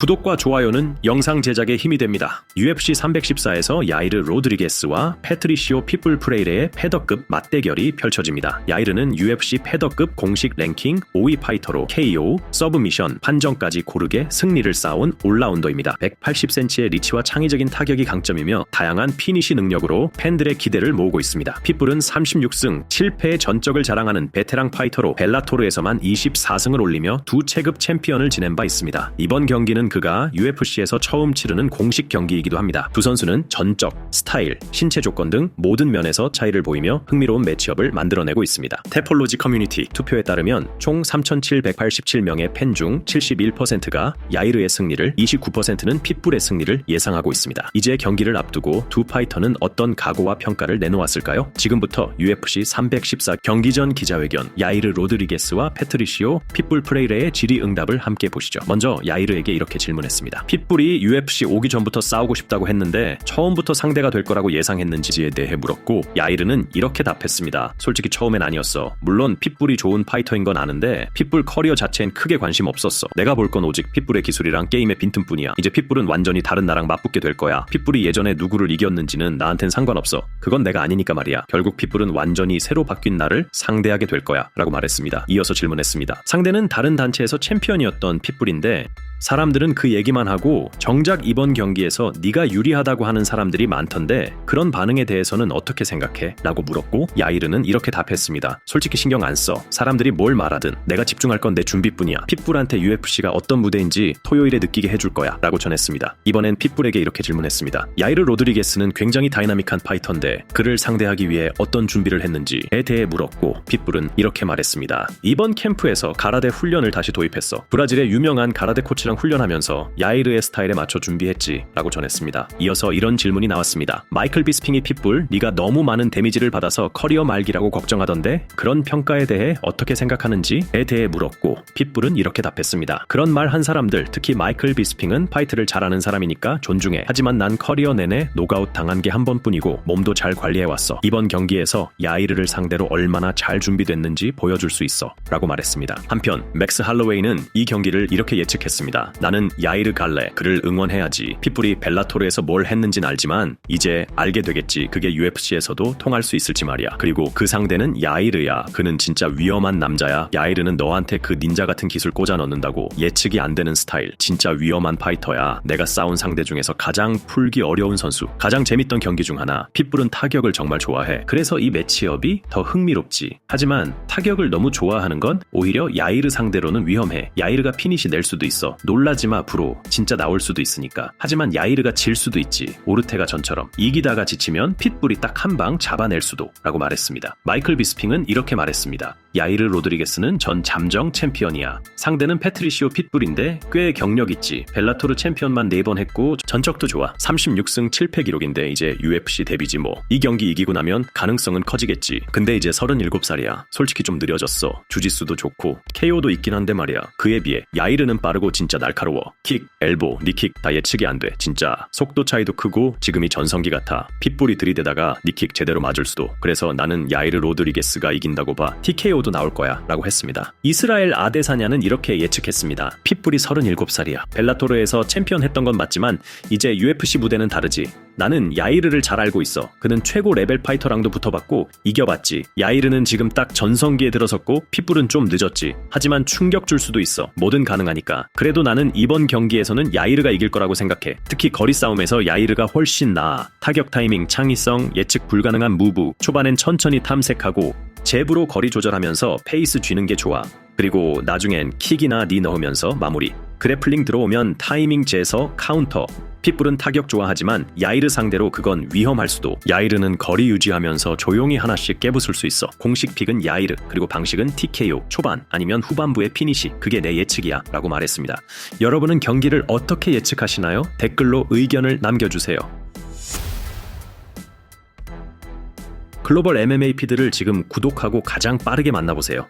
구독과 좋아요는 영상 제작에 힘이 됩니다. UFC 314에서 야이르 로드리게스와 패트리시오 피플 프레이레의 패더급 맞대결이 펼쳐집니다. 야이르는 UFC 패더급 공식 랭킹 5위 파이터로 KO, 서브미션, 판정까지 고르게 승리를 쌓아온 올라운더입니다. 180cm의 리치와 창의적인 타격이 강점이며 다양한 피니시 능력으로 팬들의 기대를 모으고 있습니다. 핏불은 36승 7패의 전적을 자랑하는 베테랑 파이터로 벨라토르에서만 24승을 올리며 두 체급 챔피언을 지낸 바 있습니다. 이번 경기는 그가 UFC에서 처음 치르는 공식 경기이기도 합니다. 두 선수는 전적, 스타일, 신체 조건 등 모든 면에서 차이를 보이며 흥미로운 매치업을 만들어내고 있습니다. 테폴로지 커뮤니티 투표에 따르면 총 3,787명의 팬 중 71%가 야이르의 승리를, 29%는 핏불의 승리를 예상하고 있습니다. 이제 경기를 앞두고 두 파이터는 어떤 각오와 평가를 내놓았을까요? 지금부터 UFC 314 경기 전 기자회견 야이르 로드리게스와 패트리시오 핏불 프레이레의 질의응답을 함께 보시죠. 먼저 야이르에게 이렇게 질문했습니다. 핏불이 UFC 오기 전부터 싸우고 싶다고 했는데 처음부터 상대가 될 거라고 예상했는지에 대해 물었고 야이르는 이렇게 답했습니다. 솔직히 처음엔 아니었어. 물론 핏불이 좋은 파이터인 건 아는데 핏불 커리어 자체엔 크게 관심 없었어. 내가 볼 건 오직 핏불의 기술이랑 게임의 빈틈뿐이야. 이제 핏불은 완전히 다른 나랑 맞붙게 될 거야. 핏불이 예전에 누구를 이겼는지는 나한텐 상관없어. 그건 내가 아니니까 말이야. 결국 핏불은 완전히 새로 바뀐 나를 상대하게 될 거야. 라고 말했습니다. 이어서 질문했습니다. 상대는 다른 단체에서 챔피언이었던 핏불인데 사람들은 그 얘기만 하고 정작 이번 경기에서 네가 유리하다고 하는 사람들이 많던데 그런 반응에 대해서는 어떻게 생각해? 라고 물었고 야이르는 이렇게 답했습니다. 솔직히 신경 안 써. 사람들이 뭘 말하든 내가 집중할 건 내 준비뿐이야. 핏불한테 UFC가 어떤 무대인지 토요일에 느끼게 해줄 거야. 라고 전했습니다. 이번엔 핏불에게 이렇게 질문했습니다. 야이르 로드리게스는 굉장히 다이나믹한 파이터인데 그를 상대하기 위해 어떤 준비를 했는지에 대해 물었고 핏불은 이렇게 말했습니다. 이번 캠프에서 가라데 훈련을 다시 도입했어. 브라질의 유명한 가라데 코치랑 훈련하면서 야이르의 스타일에 맞춰 준비했지 라고 전했습니다. 이어서 이런 질문이 나왔습니다. 마이클 비스핑이 핏불 네가 너무 많은 데미지를 받아서 커리어 말기라고 걱정하던데 그런 평가에 대해 어떻게 생각하는지에 대해 물었고 핏불은 이렇게 답했습니다. 그런 말 한 사람들 특히 마이클 비스핑은 파이트를 잘하는 사람이니까 존중해. 하지만 난 커리어 내내 노가웃 당한 게 한 번뿐이고 몸도 잘 관리해 왔어. 이번 경기에서 야이르를 상대로 얼마나 잘 준비됐는지 보여줄 수 있어 라고 말했습니다. 한편 맥스 할로웨이는 이 경기를 이렇게 예측했습니다. 나는 야이르 갈래 그를 응원해야지. 핏불이 벨라토르에서 뭘 했는진 알지만 이제 알게 되겠지. 그게 UFC에서도 통할 수 있을지 말이야. 그리고 그 상대는 야이르야. 그는 진짜 위험한 남자야. 야이르는 너한테 그 닌자 같은 기술 꽂아 넣는다고 예측이 안 되는 스타일. 진짜 위험한 파이터야. 내가 싸운 상대 중에서 가장 풀기 어려운 선수. 가장 재밌던 경기 중 하나. 핏불은 타격을 정말 좋아해. 그래서 이 매치업이 더 흥미롭지. 하지만 타격을 너무 좋아하는 건 오히려 야이르 상대로는 위험해. 야이르가 피니시 낼 수도 있어. 놀라지 마, 브로. 진짜 나올 수도 있으니까. 하지만 야이르가 질 수도 있지. 오르테가 전처럼. 이기다가 지치면 핏불이 딱 한 방 잡아낼 수도. 라고 말했습니다. 마이클 비스핑은 이렇게 말했습니다. 야이르 로드리게스는 전 잠정 챔피언이야. 상대는 패트리시오 핏불인데 꽤 경력 있지. 벨라토르 챔피언만 4번 했고 전적도 좋아. 36승 7패 기록인데 이제 UFC 데뷔지 뭐. 이 경기 이기고 나면 가능성은 커지겠지. 근데 이제 37살이야. 솔직히 좀 느려졌어. 주짓수도 좋고 KO도 있긴 한데 말이야. 그에 비해 야이르는 빠르고 진짜 날카로워. 킥, 엘보, 니킥 다 예측이 안 돼. 진짜 속도 차이도 크고 지금이 전성기 같아. 핏불이 들이대다가 니킥 제대로 맞을 수도. 그래서 나는 야이르 로드리게스가 이긴다고 봐. TKO도 나올 거야. 라고 했습니다. 이스라엘 아데사냐는 이렇게 예측했습니다. 핏불이 37살이야. 벨라토르에서 챔피언 했던 건 맞지만 이제 UFC 무대는 다르지. 나는 야이르를 잘 알고 있어. 그는 최고 레벨 파이터랑도 붙어봤고 이겨봤지. 야이르는 지금 딱 전성기에 들어섰고 핏불은 좀 늦었지. 하지만 충격 줄 수도 있어. 뭐든 가능하니까. 그래도 나는 이번 경기에서는 야이르가 이길 거라고 생각해. 특히 거리 싸움에서 야이르가 훨씬 나아. 타격 타이밍, 창의성, 예측 불가능한 무브, 초반엔 천천히 탐색하고 잽으로 거리 조절하면서 페이스 쥐는 게 좋아. 그리고 나중엔 킥이나 니 넣으면서 마무리. 그래플링 들어오면 타이밍 재서 카운터. 핏불은 타격 좋아하지만 야이르 상대로 그건 위험할 수도. 야이르는 거리 유지하면서 조용히 하나씩 깨부술 수 있어. 공식 픽은 야이르, 그리고 방식은 TKO, 초반 아니면 후반부의 피니시. 그게 내 예측이야. 라고 말했습니다. 여러분은 경기를 어떻게 예측하시나요? 댓글로 의견을 남겨주세요. 글로벌 MMA 피드를 지금 구독하고 가장 빠르게 만나보세요.